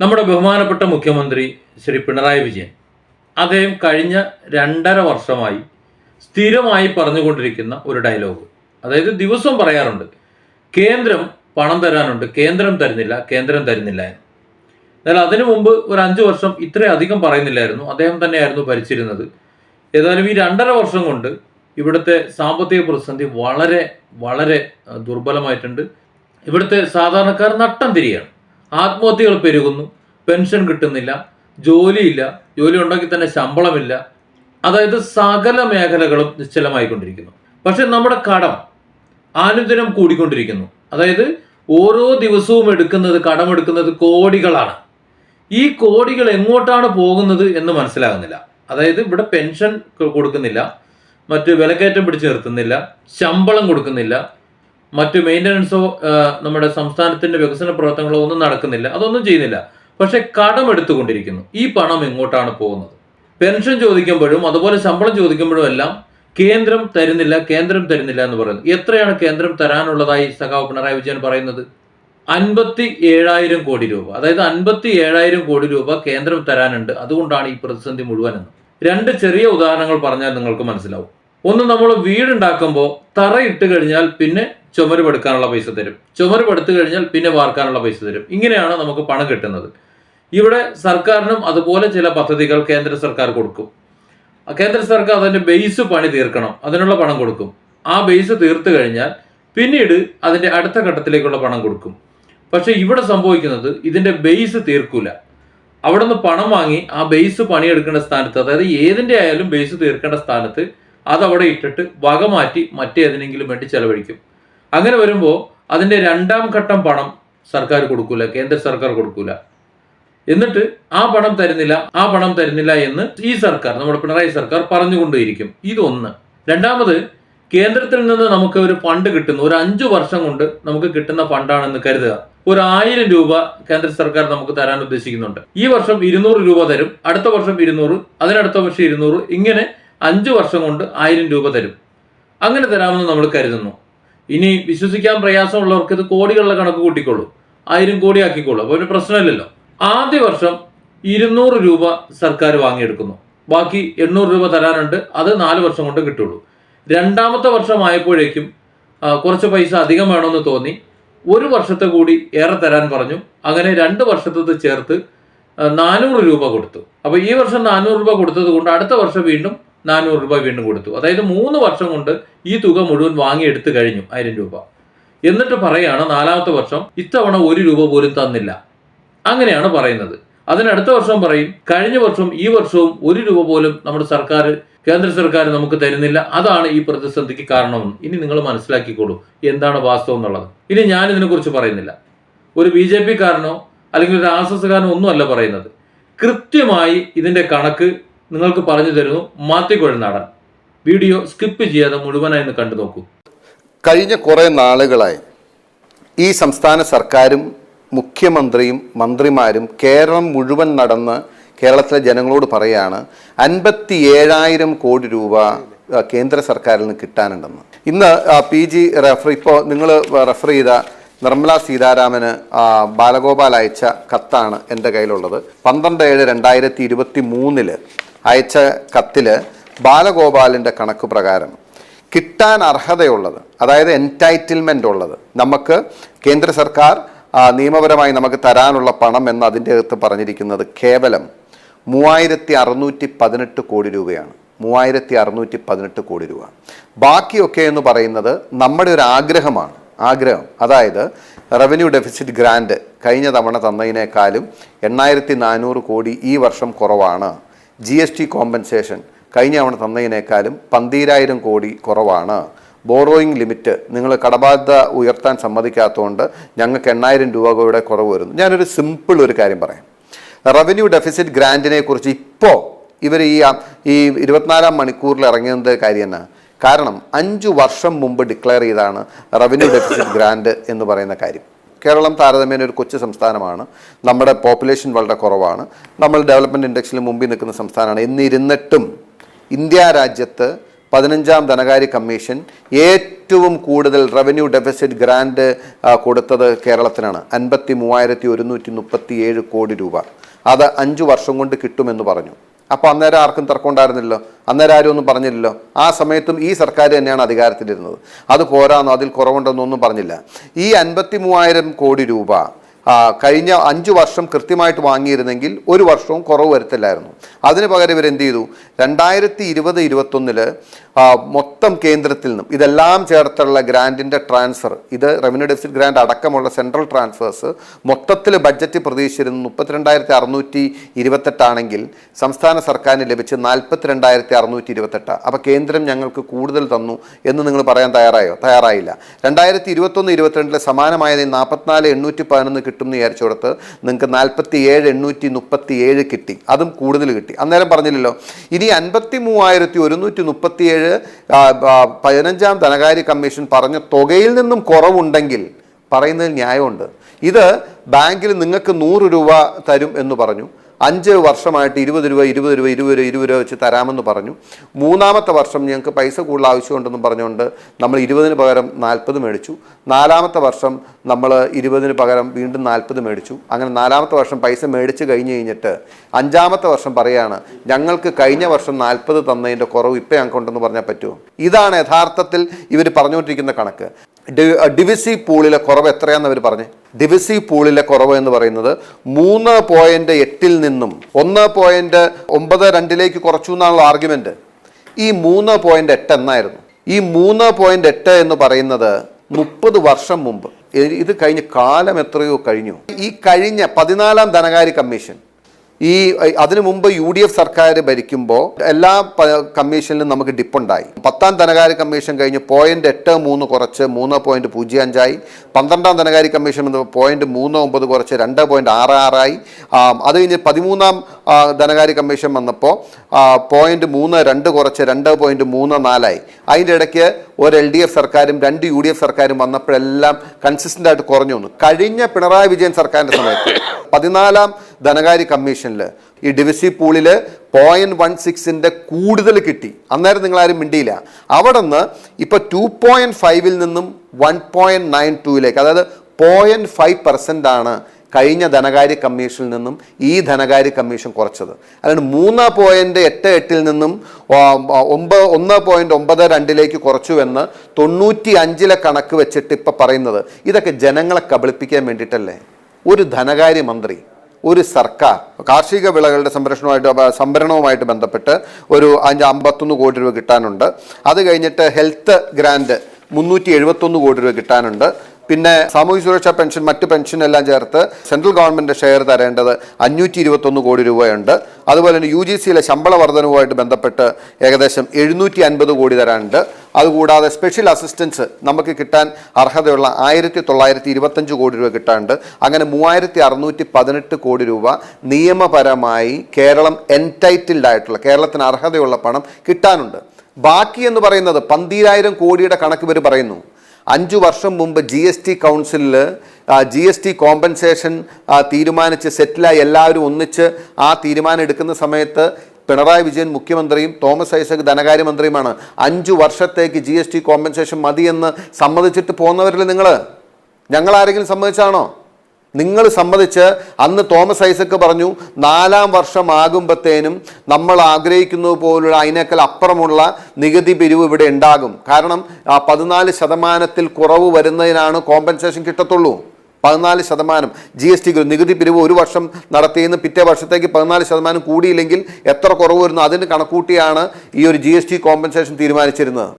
നമ്മുടെ ബഹുമാനപ്പെട്ട മുഖ്യമന്ത്രി ശ്രീ പിണറായി വിജയൻ അദ്ദേഹം കഴിഞ്ഞ രണ്ടര വർഷമായി സ്ഥിരമായി പറഞ്ഞുകൊണ്ടിരിക്കുന്ന ഒരു ഡയലോഗ്. അതായത് ദിവസവും പറയാറുണ്ട് കേന്ദ്രം പണം തരാനുണ്ട് കേന്ദ്രം തരുന്നില്ല കേന്ദ്രം തരുന്നില്ല എന്ന്. എന്നാൽ അതിനു മുമ്പ് ഒരു അഞ്ച് വർഷം ഇത്രയധികം പറയുന്നില്ലായിരുന്നു അദ്ദേഹം തന്നെയായിരുന്നു ഭരിച്ചിരുന്നത്. ഏതായാലും ഈ രണ്ടര വർഷം കൊണ്ട് ഇവിടുത്തെ സാമ്പത്തിക പ്രതിസന്ധി വളരെ വളരെ ദുർബലമായിട്ടുണ്ട്. ഇവിടുത്തെ സാധാരണക്കാർ നട്ടം തിരിയാണ്. ആത്മഹത്യകൾ പെരുകുന്നു. പെൻഷൻ കിട്ടുന്നില്ല. ജോലിയില്ല. ജോലി ഉണ്ടെങ്കിൽ തന്നെ ശമ്പളമില്ല. അതായത് സകല മേഖലകളും നിശ്ചലമായിക്കൊണ്ടിരിക്കുന്നു. പക്ഷെ നമ്മുടെ കടം അനുദിനം കൂടിക്കൊണ്ടിരിക്കുന്നു. അതായത് ഓരോ ദിവസവും എടുക്കുന്നത് കടമെടുക്കുന്നത് കോടികളാണ്. ഈ കോടികൾ എങ്ങോട്ടാണ് പോകുന്നത് എന്ന് മനസ്സിലാകുന്നില്ല. അതായത് ഇവിടെ പെൻഷൻ കൊടുക്കുന്നില്ല. മറ്റ് വിലക്കയറ്റം പിടിച്ചു നിർത്തുന്നില്ല. ശമ്പളം കൊടുക്കുന്നില്ല. മറ്റ് മെയിന്റനൻസോ നമ്മുടെ സംസ്ഥാനത്തിന്റെ വികസന പ്രവർത്തനങ്ങളോ ഒന്നും നടക്കുന്നില്ല. അതൊന്നും ചെയ്യുന്നില്ല. പക്ഷെ കടം എടുത്തുകൊണ്ടിരിക്കുന്നു. ഈ പണം എങ്ങോട്ടാണ് പോകുന്നത്? പെൻഷൻ ചോദിക്കുമ്പോഴും അതുപോലെ ശമ്പളം ചോദിക്കുമ്പോഴും എല്ലാം കേന്ദ്രം തരുന്നില്ല കേന്ദ്രം തരുന്നില്ല എന്ന് പറയുന്നു എത്രയാണ് കേന്ദ്രം തരാനുള്ളതായി സഖാവ് പിണറായി വിജയൻ പറയുന്നത്? അൻപത്തി ഏഴായിരം കോടി രൂപ. അതായത് അൻപത്തി ഏഴായിരം കോടി രൂപ കേന്ദ്രം തരാനുണ്ട്. അതുകൊണ്ടാണ് ഈ പ്രതിസന്ധി മുഴുവൻ എന്ന് രണ്ട് ചെറിയ ഉദാഹരണങ്ങൾ പറഞ്ഞാൽ നിങ്ങൾക്ക് മനസ്സിലാവും. ഒന്ന് നമ്മൾ വീടുണ്ടാക്കുമ്പോൾ തറയിട്ട് കഴിഞ്ഞാൽ പിന്നെ ചുമര് പടുക്കാനുള്ള പൈസ തരും. ചുമര് പടുത്തു കഴിഞ്ഞാൽ പിന്നെ വാർക്കാനുള്ള പൈസ തരും. ഇങ്ങനെയാണ് നമുക്ക് പണം കിട്ടുന്നത്. ഇവിടെ സർക്കാരിനും അതുപോലെ ചില പദ്ധതികൾ കേന്ദ്ര സർക്കാർ കൊടുക്കും. കേന്ദ്ര സർക്കാർ അതിന്റെ ബേസ് പണി തീർക്കണം. അതിനുള്ള പണം കൊടുക്കും. ആ ബേസ് തീർത്തു കഴിഞ്ഞാൽ പിന്നീട് അതിന്റെ അടുത്ത ഘട്ടത്തിലേക്കുള്ള പണം കൊടുക്കും. പക്ഷേ ഇവിടെ സംഭവിക്കുന്നത് ഇതിന്റെ ബേസ് തീർക്കൂല. അവിടെ നിന്ന് പണം വാങ്ങി ആ ബേസ് പണിയെടുക്കേണ്ട സ്ഥാനത്ത് അതായത് ഏതിന്റെ ആയാലും ബേസ് തീർക്കേണ്ട സ്ഥാനത്ത് അതവിടെ ഇട്ടിട്ട് വക മാറ്റി മറ്റേതിനെങ്കിലും വേണ്ടി ചെലവഴിക്കും. അങ്ങനെ വരുമ്പോൾ അതിന്റെ രണ്ടാം ഘട്ടം പണം സർക്കാർ കൊടുക്കൂല കേന്ദ്ര സർക്കാർ കൊടുക്കൂല. എന്നിട്ട് ആ പണം തരുന്നില്ല ആ പണം തരുന്നില്ല എന്ന് ഈ സർക്കാർ നമ്മുടെ പിണറായി സർക്കാർ പറഞ്ഞുകൊണ്ടേയിരിക്കും. ഇതൊന്ന്. രണ്ടാമത് കേന്ദ്രത്തിൽ നിന്ന് നമുക്ക് ഒരു ഫണ്ട് കിട്ടുന്നു. ഒരു അഞ്ചു വർഷം കൊണ്ട് നമുക്ക് കിട്ടുന്ന ഫണ്ടാണെന്ന് കരുതുക. ഒരു ആയിരം രൂപ കേന്ദ്ര സർക്കാർ നമുക്ക് തരാൻ ഉദ്ദേശിക്കുന്നുണ്ട്. ഈ വർഷം ഇരുന്നൂറ് രൂപ തരും. അടുത്ത വർഷം ഇരുന്നൂറ് അതിനടുത്ത വർഷം ഇരുന്നൂറ് ഇങ്ങനെ അഞ്ചു വർഷം കൊണ്ട് ആയിരം രൂപ തരും. അങ്ങനെ തരാമെന്ന് നമ്മൾ കരുതുന്നു. ഇനി വിശ്വസിക്കാൻ പ്രയാസമുള്ളവർക്ക് ഇത് കോടികളുടെ കണക്ക് കൂട്ടിക്കോളൂ ആയിരം കോടി ആക്കിക്കോളൂ അപ്പോൾ ഒരു പ്രശ്നമില്ലല്ലോ. ആദ്യ വർഷം ഇരുന്നൂറ് രൂപ സർക്കാർ വാങ്ങിയെടുക്കുന്നു. ബാക്കി എണ്ണൂറ് രൂപ തരാനുണ്ട്. അത് നാല് വർഷം കൊണ്ട് കിട്ടുള്ളൂ. രണ്ടാമത്തെ വർഷമായപ്പോഴേക്കും കുറച്ച് പൈസ അധികം വേണമെന്ന് തോന്നി. ഒരു വർഷത്തെ കൂടി ഏറെ തരാൻ പറഞ്ഞു. അങ്ങനെ രണ്ട് വർഷത്തത് ചേർത്ത് നാനൂറ് രൂപ കൊടുത്തു. അപ്പോൾ ഈ വർഷം നാനൂറ് രൂപ കൊടുത്തത് കൊണ്ട് അടുത്ത വർഷം വീണ്ടും നാനൂറ് രൂപ വീണ്ടും കൊടുത്തു. അതായത് മൂന്ന് വർഷം കൊണ്ട് ഈ തുക മുഴുവൻ വാങ്ങിയെടുത്ത് കഴിഞ്ഞു ആയിരം രൂപ. എന്നിട്ട് പറയാണ് നാലാമത്തെ വർഷം ഇത്തവണ ഒരു രൂപ പോലും തന്നില്ല. അങ്ങനെയാണ് പറയുന്നത്. അതിനടുത്ത വർഷം പറയും കഴിഞ്ഞ വർഷവും ഈ വർഷവും ഒരു രൂപ പോലും നമ്മുടെ സർക്കാർ കേന്ദ്ര സർക്കാർ നമുക്ക് തരുന്നില്ല. അതാണ് ഈ പ്രതിസന്ധിക്ക് കാരണമെന്ന്. ഇനി നിങ്ങൾ മനസ്സിലാക്കിക്കോളൂ എന്താണ് വാസ്തവം എന്നുള്ളത്. ഇനി ഞാൻ ഇതിനെക്കുറിച്ച് പറയുന്നില്ല. ഒരു ബി ജെ പി കാരനോ അല്ലെങ്കിൽ ഒരു ആർ എസ് എസ് കാരനോ ഒന്നുമല്ല പറയുന്നത്. കൃത്യമായി ഇതിന്റെ കണക്ക് നിങ്ങൾക്ക് പറഞ്ഞു തരുന്നു മാത്തിക്കുഴനാടൻ വീഡിയോ സ്കിപ്പ് ചെയ്യാതെ മുഴുവനായി കണ്ടു നോക്കൂ. കഴിഞ്ഞ കുറേ നാളുകളായി ഈ സംസ്ഥാന സർക്കാരും മുഖ്യമന്ത്രിയും മന്ത്രിമാരും കേരളം മുഴുവൻ നടന്ന് കേരളത്തിലെ ജനങ്ങളോട് പറയാണ് അൻപത്തി ഏഴായിരം കോടി രൂപ കേന്ദ്ര സർക്കാരിൽ നിന്ന് കിട്ടാനുണ്ടെന്ന്. ഇന്ന് പി ജി റെഫർ ഇപ്പോൾ നിങ്ങൾ റെഫർ ചെയ്ത നിർമ്മല സീതാരാമന് ബാലഗോപാൽ അയച്ച കത്താണ് എന്റെ കയ്യിലുള്ളത്. പന്ത്രണ്ട് ഏഴ് രണ്ടായിരത്തി ഇരുപത്തി മൂന്നിൽ അയച്ച കത്തിൽ ബാലഗോപാലിന്റെ കണക്ക് പ്രകാരം കിട്ടാൻ അർഹതയുള്ളത് അതായത് എന്റൈറ്റിൽമെന്റ് ഉള്ളത് നമുക്ക് കേന്ദ്ര സർക്കാർ നിയമപരമായി നമുക്ക് തരാനുള്ള പണം എന്ന് അതിന്റെ അകത്ത് പറഞ്ഞിരിക്കുന്നത് കേവലം മൂവായിരത്തി അറുന്നൂറ്റി പതിനെട്ട് കോടി രൂപയാണ്. മൂവായിരത്തി അറുന്നൂറ്റി പതിനെട്ട് കോടി രൂപ. ബാക്കിയൊക്കെ എന്ന് പറയുന്നത് നമ്മുടെ ഒരു ആഗ്രഹമാണ്. ആഗ്രഹം. അതായത് റവന്യൂ ഡെഫിസിറ്റ് ഗ്രാൻഡ് കഴിഞ്ഞ തവണ തന്നതിനേക്കാളും എണ്ണായിരത്തി നാനൂറ് കോടി ഈ വർഷം കുറവാണ്. ജി എസ് ടി കോമ്പൻസേഷൻ കഴിഞ്ഞ തവണ തന്നതിനേക്കാളും പന്തീരായിരം കോടി കുറവാണ്. ബോറോയിങ് ലിമിറ്റ് നിങ്ങൾ കടബാധ്യത ഉയർത്താൻ സമ്മതിക്കാത്തതുകൊണ്ട് ഞങ്ങൾക്ക് എണ്ണായിരം രൂപ കൂടെ കുറവ് വരുന്നു. ഞാനൊരു സിമ്പിൾ ഒരു കാര്യം പറയാം. റവന്യൂ ഡെഫിസിറ്റ് ഗ്രാന്റിനെ കുറിച്ച് ഇപ്പോൾ ഇവർ ഈ ഈ ഇരുപത്തിനാലാം മണിക്കൂറിൽ ഇറങ്ങുന്നത് കാര്യം തന്നെ കാരണം അഞ്ചു വർഷം മുമ്പ് ഡിക്ലെയർ ചെയ്താണ് റവന്യൂ ഡെഫിസിറ്റ് ഗ്രാൻഡ് എന്ന് പറയുന്ന കാര്യം. കേരളം താരതമ്യേന ഒരു കൊച്ചു സംസ്ഥാനമാണ്. നമ്മുടെ പോപ്പുലേഷൻ വളരെ കുറവാണ്. നമ്മൾ ഡെവലപ്മെന്റ് ഇൻഡെക്സിൽ മുമ്പിൽ നിൽക്കുന്ന സംസ്ഥാനമാണ്. എന്നിരുന്നിട്ടും ഇന്ത്യ രാജ്യത്ത് പതിനഞ്ചാം ധനകാര്യ കമ്മീഷൻ ഏറ്റവും കൂടുതൽ റവന്യൂ ഡെഫിസിറ്റ് ഗ്രാൻഡ് കൊടുത്തത് കേരളത്തിനാണ്. അൻപത്തി മൂവായിരത്തി ഒരുന്നൂറ്റി മുപ്പത്തി ഏഴ് കോടി രൂപ. അത് അഞ്ച് വർഷം കൊണ്ട് കിട്ടുമെന്ന് പറഞ്ഞു. അപ്പോൾ അന്നേരം ആർക്കും തർക്കം ഉണ്ടായിരുന്നില്ലല്ലോ അന്നേരം ആരും ഒന്നും പറഞ്ഞില്ലല്ലോ. ആ സമയത്തും ഈ സർക്കാർ തന്നെയാണ് അധികാരത്തിലിരുന്നത്. അത് പോരാന്നോ അതിൽ കുറവുണ്ടെന്നൊന്നും പറഞ്ഞില്ല. ഈ അൻപത്തി മൂവായിരം കോടി രൂപ കഴിഞ്ഞ അഞ്ച് വർഷം കൃത്യമായിട്ട് വാങ്ങിയിരുന്നെങ്കിൽ ഒരു വർഷവും കുറവ് വരുത്തില്ലായിരുന്നു. അതിന് പകരം ഇവർ എന്ത് ചെയ്തു? രണ്ടായിരത്തി ഇരുപത് ഇരുപത്തൊന്നിൽ മൊത്തം കേന്ദ്രത്തിൽ നിന്നും ഇതെല്ലാം ചേർത്തുള്ള ഗ്രാൻഡിന്റെ ട്രാൻസ്ഫർ ഇത് റവന്യൂ ഡെഫിസിറ്റ് ഗ്രാൻഡ് അടക്കമുള്ള സെൻട്രൽ ട്രാൻസ്ഫേഴ്സ് മൊത്തത്തിൽ ബഡ്ജറ്റ് പ്രതീക്ഷിച്ചിരുന്നു മുപ്പത്തിരണ്ടായിരത്തി അറുന്നൂറ്റി ഇരുപത്തെട്ടാണെങ്കിൽ സംസ്ഥാന സർക്കാരിന് ലഭിച്ച് നാൽപ്പത്തിരണ്ടായിരത്തി അറുന്നൂറ്റി ഇരുപത്തെട്ട് അപ്പോൾ കേന്ദ്രം ഞങ്ങൾക്ക് കൂടുതൽ തന്നു എന്ന് നിങ്ങൾ പറയാൻ തയ്യാറായോ? തയ്യാറായില്ല. രണ്ടായിരത്തി ഇരുപത്തൊന്ന് ഇരുപത്തിരണ്ടിലെ സമാനമായത് നാൽപ്പത്തിനാല് എണ്ണൂറ്റി പതിനൊന്ന് കിട്ടും എന്ന് വിചാരിച്ചു നിങ്ങൾക്ക് നാൽപ്പത്തി ഏഴ് എണ്ണൂറ്റി മുപ്പത്തി ഏഴ് കിട്ടി. അതും കൂടുതൽ കിട്ടി. അന്നേരം പറഞ്ഞില്ലല്ലോ. ഇനി അൻപത്തി മൂവായിരത്തി ഒരുന്നൂറ്റി മുപ്പത്തി ഏഴ് പതിനഞ്ചാം ധനകാര്യ കമ്മീഷൻ പറഞ്ഞ തുകയിൽ നിന്നും കുറവുണ്ടെങ്കിൽ പറയുന്നതിൽ ന്യായമുണ്ട്. ഇത് ബാങ്കിൽ നിങ്ങൾക്ക് നൂറ് രൂപ തരും എന്ന് പറഞ്ഞു. അഞ്ച് വർഷമായിട്ട് ഇരുപത് രൂപ ഇരുപത് രൂപ ഇരുപത് രൂപ ഇരുപത് രൂപ വെച്ച് തരാമെന്ന് പറഞ്ഞു. മൂന്നാമത്തെ വർഷം ഞങ്ങൾക്ക് പൈസ കൂടുതൽ ആവശ്യമുണ്ടെന്ന് പറഞ്ഞുകൊണ്ട് നമ്മൾ ഇരുപതിന് പകരം നാൽപ്പത് മേടിച്ചു. നാലാമത്തെ വർഷം നമ്മൾ ഇരുപതിന് പകരം വീണ്ടും നാൽപ്പത് മേടിച്ചു. അങ്ങനെ നാലാമത്തെ വർഷം പൈസ മേടിച്ച് കഴിഞ്ഞ് കഴിഞ്ഞിട്ട് അഞ്ചാമത്തെ വർഷം പറയാണ് ഞങ്ങൾക്ക് കഴിഞ്ഞ വർഷം നാൽപ്പത് തന്നതിന്റെ കുറവ് ഇപ്പം ഞങ്ങൾക്കുണ്ടെന്ന് പറഞ്ഞാൽ പറ്റുമോ? ഇതാണ് യഥാർത്ഥത്തിൽ ഇവർ പറഞ്ഞുകൊണ്ടിരിക്കുന്ന കണക്ക്. ഡിവിസി പൂളിലെ കുറവ് എത്രയാണെന്ന് അവർ പറഞ്ഞു. ഡിവിസി പൂളിലെ കുറവ് എന്ന് പറയുന്നത് മൂന്ന് പോയിന്റ് എട്ടിൽ നിന്നും ഒന്ന് പോയിന്റ് ഒമ്പത് രണ്ടിലേക്ക് കുറച്ചു എന്നുള്ള ആർഗ്യുമെന്റ് ഈ മൂന്ന് പോയിന്റ് എട്ട് എന്നായിരുന്നു. ഈ മൂന്ന് പോയിന്റ് എട്ട് എന്ന് പറയുന്നത് മുപ്പത് വർഷം മുമ്പ്. ഇത് കഴിഞ്ഞ് കാലം എത്രയോ കഴിഞ്ഞു. ഈ കഴിഞ്ഞ പതിനാലാം ധനകാര്യ കമ്മീഷൻ ഈ അതിനു മുമ്പ് യു ഡി എഫ് സർക്കാർ ഭരിക്കുമ്പോൾ എല്ലാ കമ്മീഷനിലും നമുക്ക് ഡിപ്പുണ്ടായി. പത്താം ധനകാര്യ കമ്മീഷൻ കഴിഞ്ഞ് പോയിന്റ് എട്ട് മൂന്ന് കുറച്ച് മൂന്ന് പോയിന്റ് പൂജ്യം അഞ്ചായി. പന്ത്രണ്ടാം ധനകാര്യ കമ്മീഷൻ പോയിന്റ് മൂന്ന് ഒമ്പത് കുറച്ച് രണ്ട് പോയിന്റ് ആറ് ആറായി. അത് കഴിഞ്ഞ് പതിമൂന്നാം ധനകാര്യ കമ്മീഷൻ വന്നപ്പോൾ പോയിന്റ് മൂന്ന് രണ്ട് കുറച്ച് രണ്ട് പോയിന്റ് മൂന്ന് നാലായി. അതിന്റെ ഇടയ്ക്ക് ഒരു എൽ ഡി എഫ് സർക്കാരും രണ്ട് യു ഡി എഫ് സർക്കാരും വന്നപ്പോഴെല്ലാം കൺസിസ്റ്റന്റ് ആയിട്ട് കുറഞ്ഞു വന്നു. കഴിഞ്ഞ പിണറായി വിജയൻ സർക്കാരിന്റെ സമയത്ത് പതിനാലാം ധനകാര്യ കമ്മീഷനിൽ ഈ ഡിവിസി പൂളിൽ പോയിന്റ് വൺ സിക്സിന്റെ കൂടുതൽ കിട്ടി. അന്നേരം നിങ്ങളാരും മിണ്ടിയില്ല. അവിടെ നിന്ന് ഇപ്പോൾ ടു പോയിന്റ് ഫൈവിൽ നിന്നും വൺ പോയിന്റ് നയൻ ടൂയിലേക്ക് അതായത് പോയിന്റ് ഫൈവ് പെർസെന്റ് ആണ് കഴിഞ്ഞ ധനകാര്യ കമ്മീഷനിൽ നിന്നും ഈ ധനകാര്യ കമ്മീഷൻ കുറച്ചത്. അതായത് മൂന്ന് പോയിന്റ് എട്ട് എട്ടിൽ നിന്നും ഒമ്പത് ഒന്ന് പോയിന്റ് ഒമ്പത് രണ്ടിലേക്ക് കുറച്ചു എന്ന് തൊണ്ണൂറ്റി അഞ്ചിലെ കണക്ക് വെച്ചിട്ട് ഇപ്പം പറയുന്നത്. ഇതൊക്കെ ജനങ്ങളെ കബളിപ്പിക്കാൻ വേണ്ടിയിട്ടല്ലേ? ഒരു ധനകാര്യ മന്ത്രി ഒരു സർക്കാർ കാർഷിക വിളകളുടെ സംരക്ഷണവുമായിട്ട് സംഭരണവുമായിട്ട് ബന്ധപ്പെട്ട് ഒരു അഞ്ച് അമ്പത്തൊന്ന് കോടി രൂപ കിട്ടാനുണ്ട്. അത് കഴിഞ്ഞിട്ട് ഹെൽത്ത് ഗ്രാൻഡ് മുന്നൂറ്റി എഴുപത്തൊന്ന് കോടി രൂപ കിട്ടാനുണ്ട്. പിന്നെ സാമൂഹ്യ സുരക്ഷാ പെൻഷൻ മറ്റ് പെൻഷൻ എല്ലാം ചേർത്ത് സെൻട്രൽ ഗവൺമെന്റ് ഷെയർ തരേണ്ടത് അഞ്ഞൂറ്റി ഇരുപത്തൊന്ന് കോടി രൂപയുണ്ട്. അതുപോലെ തന്നെ യു ജി സിയിലെ ശമ്പള വർധനവുമായിട്ട് ബന്ധപ്പെട്ട് ഏകദേശം എഴുന്നൂറ്റി അൻപത് കോടി തരാനുണ്ട്. അതുകൂടാതെ സ്പെഷ്യൽ അസിസ്റ്റൻസ് നമുക്ക് കിട്ടാൻ അർഹതയുള്ള ആയിരത്തി തൊള്ളായിരത്തി ഇരുപത്തഞ്ച് കോടി രൂപ കിട്ടാണ്ട് അങ്ങനെ മൂവായിരത്തി അറുന്നൂറ്റി പതിനെട്ട് കോടി രൂപ നിയമപരമായി കേരളം എൻടൈറ്റിൽഡ് ആയിട്ടുള്ള കേരളത്തിന് അർഹതയുള്ള പണം കിട്ടാനുണ്ട്. ബാക്കി എന്ന് പറയുന്നത് പന്തീരായിരം കോടിയുടെ കണക്ക് പേര് പറയുന്നു. അഞ്ചു വർഷം മുമ്പ് ജി എസ് ടി കൗൺസിലിൽ ജി എസ് ടി കോമ്പൻസേഷൻ തീരുമാനിച്ച് സെറ്റിലായി എല്ലാവരും ഒന്നിച്ച് ആ തീരുമാനം എടുക്കുന്ന സമയത്ത് പിണറായി വിജയൻ മുഖ്യമന്ത്രിയും തോമസ് ഐസക് ധനകാര്യമന്ത്രിയുമാണ്. അഞ്ചു വർഷത്തേക്ക് ജി എസ് ടി കോമ്പൻസേഷൻ മതിയെന്ന് സമ്മതിച്ചിട്ട് പോകുന്നവരിൽ നിങ്ങൾ ഞങ്ങൾ ആരെങ്കിലും സമ്മതിച്ചാണോ? നിങ്ങൾ സമ്മതിച്ച് അന്ന് തോമസ് ഐസക്ക് പറഞ്ഞു നാലാം വർഷം ആകുമ്പത്തേനും നമ്മൾ ആഗ്രഹിക്കുന്നത് പോലുള്ള അതിനേക്കാൾ അപ്പുറമുള്ള നികുതി പിരിവ് ഇവിടെ ഉണ്ടാകും. കാരണം പതിനാല് ശതമാനത്തിൽ കുറവ് വരുന്നതിനാണ് കോമ്പൻസേഷൻ കിട്ടത്തുള്ളൂ. പതിനാല് ശതമാനം ജി എസ് ടി നികുതി പിരിവ് ഒരു വർഷം നടത്തിയെന്ന് പിറ്റേ വർഷത്തേക്ക് പതിനാല് ശതമാനം കൂടിയില്ലെങ്കിൽ എത്ര കുറവ് വരുന്നു? അതിന് കണക്കൂട്ടിയാണ് ഈ ഒരു ജി കോമ്പൻസേഷൻ തീരുമാനിച്ചിരുന്നത്.